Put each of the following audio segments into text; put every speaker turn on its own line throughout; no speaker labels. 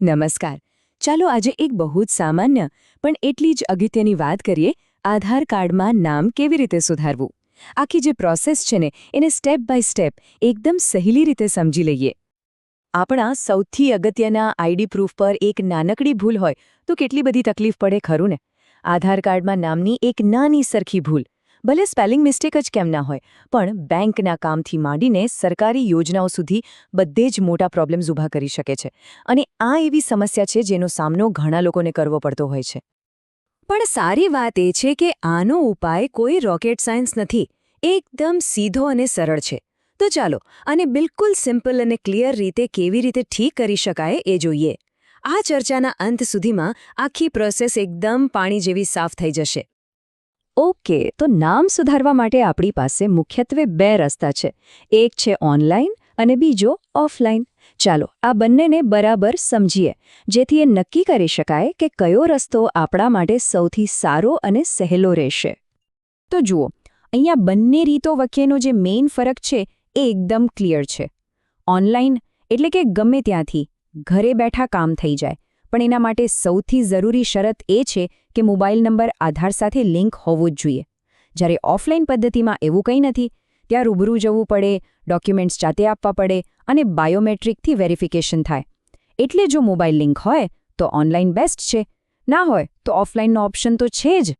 નમસ્કાર. ચાલો આજે એક બહુ જ સામાન્ય પણ એટલી જ અગત્યની વાત કરીએ, આધાર કાર્ડમાં નામ કેવી રીતે સુધારવું? આખી જે પ્રોસેસ છે ને, એને સ્ટેપ બાય સ્ટેપ એકદમ સહેલી રીતે સમજી લઈએ. આપણા સૌથી અગત્યના આઈડી પ્રૂફ પર એક નાનકડી ભૂલ હોય, તો કેટલી બધી તકલીફ પડે ખરું ને? આધાર કાર્ડમાં નામની એક નાની સરખી ભૂલ. ભલે સ્પેલિંગ મિસ્ટેક જ કેમ ના હોય, પણ બેંકના કામથી માંડીને સરકારી યોજનાઓ સુધી બધે જ મોટા પ્રોબ્લેમ્સ ઊભા કરી શકે છે. અને આ એવી સમસ્યા છે જેનો સામનો ઘણા લોકોને કરવો પડતો હોય છે. પણ સારી વાત એ છે કે આનો ઉપાય કોઈ રોકેટ સાયન્સ નથી. એકદમ સીધો અને સરળ છે. તો ચાલો, આને બિલકુલ સિમ્પલ અને ક્લિયર રીતે કેવી રીતે ઠીક કરી શકાય એ જોઈએ. આ ચર્ચાના અંત સુધીમાં આખી પ્રોસેસ એકદમ પાણી જેવી સાફ થઈ જશે. ઓકે, તો નામ સુધારવા માટે આપણી પાસે મુખ્યત્વે બે રસ્તા છે. એક છે ઓનલાઈન અને બીજો ઓફલાઈન. ચાલો, આ બંનેને બરાબર સમજીએ, જેથી એ નક્કી કરી શકાય કે કયો રસ્તો આપણા માટે સૌથી સારો અને સહેલો રહેશે. તો જુઓ, અહીંયા બંને રીતો વચ્ચેનો જે મેઇન ફરક છે, એ એકદમ ક્લિયર છે. ઓનલાઈન એટલે કે ગમે ત્યાંથી, ઘરે બેઠા કામ થઈ જાય. પણ એના માટે સૌથી જરૂરી શરત એ છે કે મોબાઈલ નંબર આધાર સાથે લિંક હોવો જ જોઈએ. જ્યારે ઓફલાઈન પદ્ધતિમાં એવું કંઈ નથી, ત્યાં રૂબરૂ જવું પડે, ડોક્યુમેન્ટ્સ જાતે આપવા પડે અને બાયોમેટ્રિકથી વેરિફિકેશન થાય. એટલે જો મોબાઈલ લિંક હોય, તો ઓનલાઈન બેસ્ટ છે. ના હોય, તો ઓફલાઈનનો ઓપ્શન તો છે જ.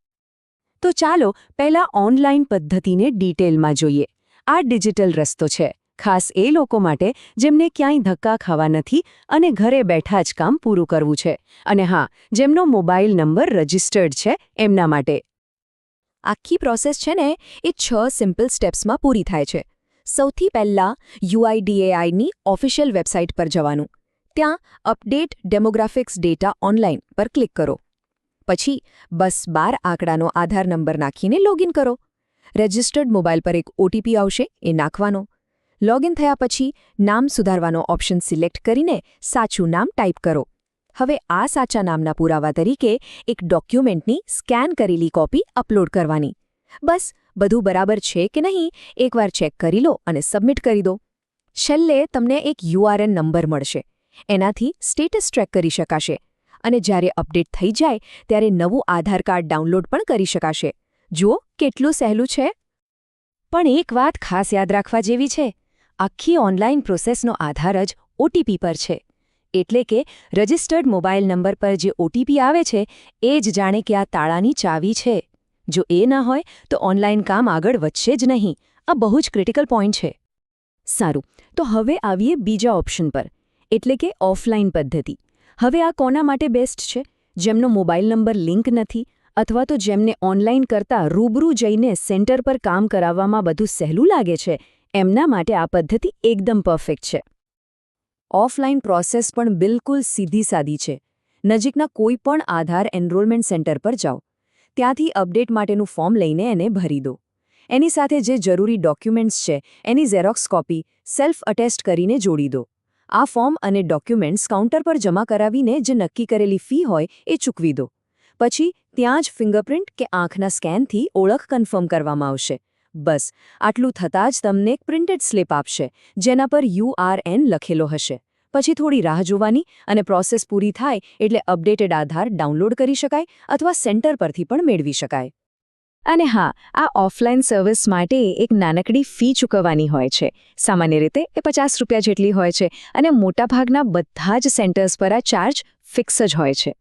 તો ચાલો પહેલા ઓનલાઈન પદ્ધતિને ડિટેલમાં જોઈએ. આ ડિજિટલ રસ્તો છે. ખાસ એ લોકો માટે જેમને ક્યાંય ધક્કા ખાવા નથી અને ઘરે બેઠા જ કામ પૂરું કરવું છે. અને હા, જેમનો મોબાઈલ નંબર રજિસ્ટર્ડ છે, એમના માટે. આખી પ્રોસેસ છે ને, એ છ સિમ્પલ સ્ટેપ્સમાં પૂરી થાય છે. સૌથી પહેલાં યુઆઈડીએઆઈની ઓફિશિયલ વેબસાઇટ પર જવાનું. ત્યાં અપડેટ ડેમોગ્રાફિક્સ ડેટા ઓનલાઈન પર ક્લિક કરો. પછી બસ બાર આંકડાનો આધાર નંબર નાખીને લોગિન કરો. રજિસ્ટર્ડ મોબાઈલ પર એક ઓટીપી આવશે, એ નાખવાનો. લોગિન થયા પછી નામ સુધારવાનો ઓપ્શન સિલેક્ટ કરીને સાચું નામ ટાઈપ કરો. હવે આ સાચા નામના પુરાવા તરીકે એક ડોક્યુમેન્ટની સ્કેન કરેલી કોપી અપલોડ કરવાની. બસ, બધું બરાબર છે કે નહીં, એકવાર ચેક કરી લો અને સબમિટ કરી દો. છેલ્લે તમને એક યુઆરએન નંબર મળશે. એનાથી સ્ટેટસ ટ્રેક કરી શકાશે. અને જ્યારે અપડેટ થઈ જાય, ત્યારે નવું આધાર કાર્ડ ડાઉનલોડ પણ કરી શકાશે. જુઓ, કેટલું સહેલું છે. પણ એક વાત ખાસ યાદ રાખવા જેવી છે. આખી ઓનલાઈન પ્રોસેસનો આધાર જ ઓટીપી પર છે. એટલે કે રજિસ્ટર્ડ મોબાઈલ નંબર પર જે ઓટીપી આવે છે, એ જ જાણે કે આ તાળાની ચાવી છે. જો એ ન હોય, તો ઓનલાઈન કામ આગળ વધશે જ નહીં. આ બહુ જ ક્રિટિકલ પોઈન્ટ છે. સારું, તો હવે આવીએ બીજા ઓપ્શન પર. એટલે કે ઓફલાઈન પદ્ધતિ. હવે આ કોના માટે બેસ્ટ છે? જેમનો મોબાઈલ નંબર લિંક નથી, અથવા તો જેમને ઓનલાઈન કરતાં રૂબરૂ જઈને સેન્ટર પર કામ કરાવવામાં બધું સહેલું લાગે છે એમના માટે આ પદ્ધતિ એકદમ પરફેક્ટ છે. ઓફલાઈન પ્રોસેસ પણ બિલકુલ સીધી સાદી છે. નજીકના કોઈ પણ આધાર એનરોલમેન્ટ સેન્ટર પર જાઓ. ત્યાંથી અપડેટ માટેનું ફોર્મ લઈને એને ભરી દો. એની સાથે જે જરૂરી ડોક્યુમેન્ટ્સ છે, એની ઝેરોક્સ કોપી સેલ્ફ અટેસ્ટ કરીને જોડી દો. આ ફોર્મ અને ડોક્યુમેન્ટ્સ કાઉન્ટર પર જમા કરાવીને જે નક્કી કરેલી ફી હોય, એ ચૂકવી દો. પછી ત્યાં જ ફિંગરપ્રિન્ટ કે આંખના સ્કેનથી ઓળખ કન્ફર્મ કરવામાં આવશે. બસ, આટલું થતાં જ તમને એક પ્રિન્ટેડ સ્લિપ આપશે, જેના પર યુઆરએન લખેલો હશે. પછી થોડી રાહ જોવાની અને પ્રોસેસ પૂરી થાય એટલે અપડેટેડ આધાર ડાઉનલોડ કરી શકાય અથવા સેન્ટર પરથી પણ મેળવી શકાય. અને હા, આ ઓફલાઈન સર્વિસ માટે એક નાનકડી ફી ચૂકવવાની હોય છે. સામાન્ય રીતે એ પચાસ રૂપિયા જેટલી હોય છે અને મોટાભાગના બધા જ સેન્ટર્સ પર આ ચાર્જ ફિક્સ જ હોય છે.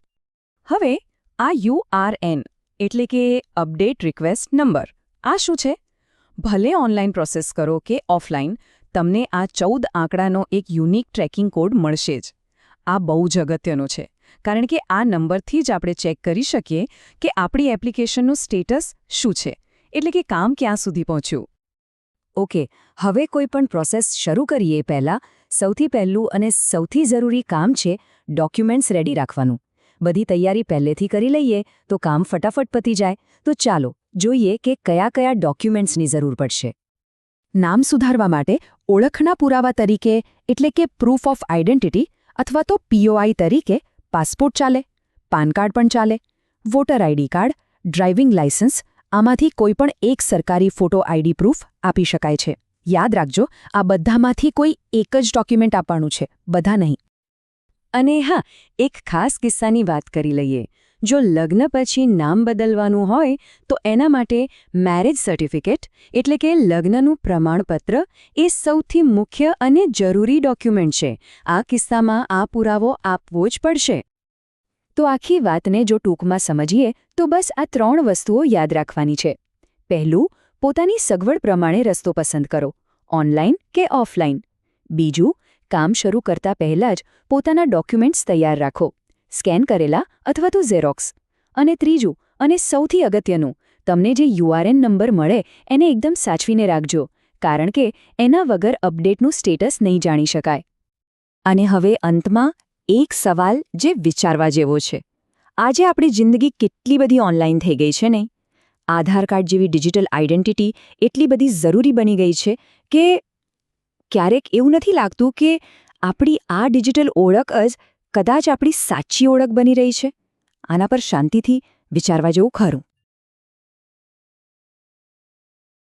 હવે, આ યુઆરએન એટલે કે અપડેટ રિક્વેસ્ટ નંબર, આ શું છે? ભલે ઓનલાઈન પ્રોસેસ કરો કે ઓફલાઈન તમને આ ચૌદ આંકડાનો એક યુનિક ટ્રેકિંગ કોડ મળશે જ. આ બહુ જ અગત્યનો છે, કારણ કે આ નંબરથી જ આપણે ચેક કરી શકીએ કે આપણી એપ્લિકેશનનું સ્ટેટસ શું છે, એટલે કે કામ ક્યાં સુધી પહોંચ્યું. ઓકે હવે કોઈ પણ પ્રોસેસ શરૂ કરીએ પહેલાં, સૌથી પહેલું અને સૌથી જરૂરી કામ છે ડોક્યુમેન્ટ્સ રેડી રાખવાનું. બધી તૈયારી પહેલેથી કરી લઈએ તો કામ ફટાફટ પતી જાય. તો ચાલો જોઈએ કે કયા કયા ડોક્યુમેન્ટ્સની જરૂર પડશે. નામ સુધારવા માટે ઓળખના પુરાવા તરીકે, એટલે કે પ્રૂફ ઓફ આઇડેન્ટિટી અથવા તો પીઓઆઈ તરીકે પાસપોર્ટ ચાલે, પાન કાર્ડ પણ ચાલે voter ID card driving licence આમાંથી કોઈપણ એક સરકારી ફોટો આઈડી પ્રૂફ આપી શકાય છે. યાદ રાખજો, આ બધામાંથી કોઈ એક જ ડોક્યુમેન્ટ આપવાનું છે, બધા નહીં. અને હા, એક ખાસ કિસ્સાની વાત કરી લઈએ. જો લગ્ન પછી નામ બદલવાનું હોય, તો એના માટે મેરેજ સર્ટિફિકેટ એટલે કે લગ્નનું પ્રમાણપત્ર એ સૌથી મુખ્ય અને જરૂરી ડોક્યુમેન્ટ છે. આ કિસ્સામાં આ પુરાવો આપવો જ પડશે. તો આખી વાતને જો ટૂંકમાં સમજીએ, તો બસ આ ત્રણ વસ્તુઓ યાદ રાખવાની છે. પહેલું, પોતાની સગવડ પ્રમાણે રસ્તો પસંદ કરો. ઓનલાઈન કે ઓફલાઈન બીજું કામ શરૂ કરતા પહેલાં જ પોતાના ડોક્યુમેન્ટ્સ તૈયાર રાખો. સ્કેન કરેલા અથવા તો ઝેરોક્સ અને ત્રીજું, અને સૌથી અગત્યનું, તમને જે યુઆરએન નંબર મળે એને એકદમ સાચવીને રાખજો, કારણ કે એના વગર અપડેટનું સ્ટેટસ નહીં જાણી શકાય. અને હવે અંતમાં, એક સવાલ જે વિચારવા જેવો છે. આજે આપણી જિંદગી કેટલી બધી ઓનલાઈન થઈ ગઈ છે નહીં આધાર કાર્ડ જેવી ડિજિટલ આઇડેન્ટિટી એટલી બધી જરૂરી બની ગઈ છે કે ક્યારેક એવું નથી લાગતું કે આપણી આ ડિજિટલ ઓળખ જ કદાચ આપણી સાચી ઓળખ બની રહી છે? આના પર શાંતિથી વિચારવા જેવું ખરું.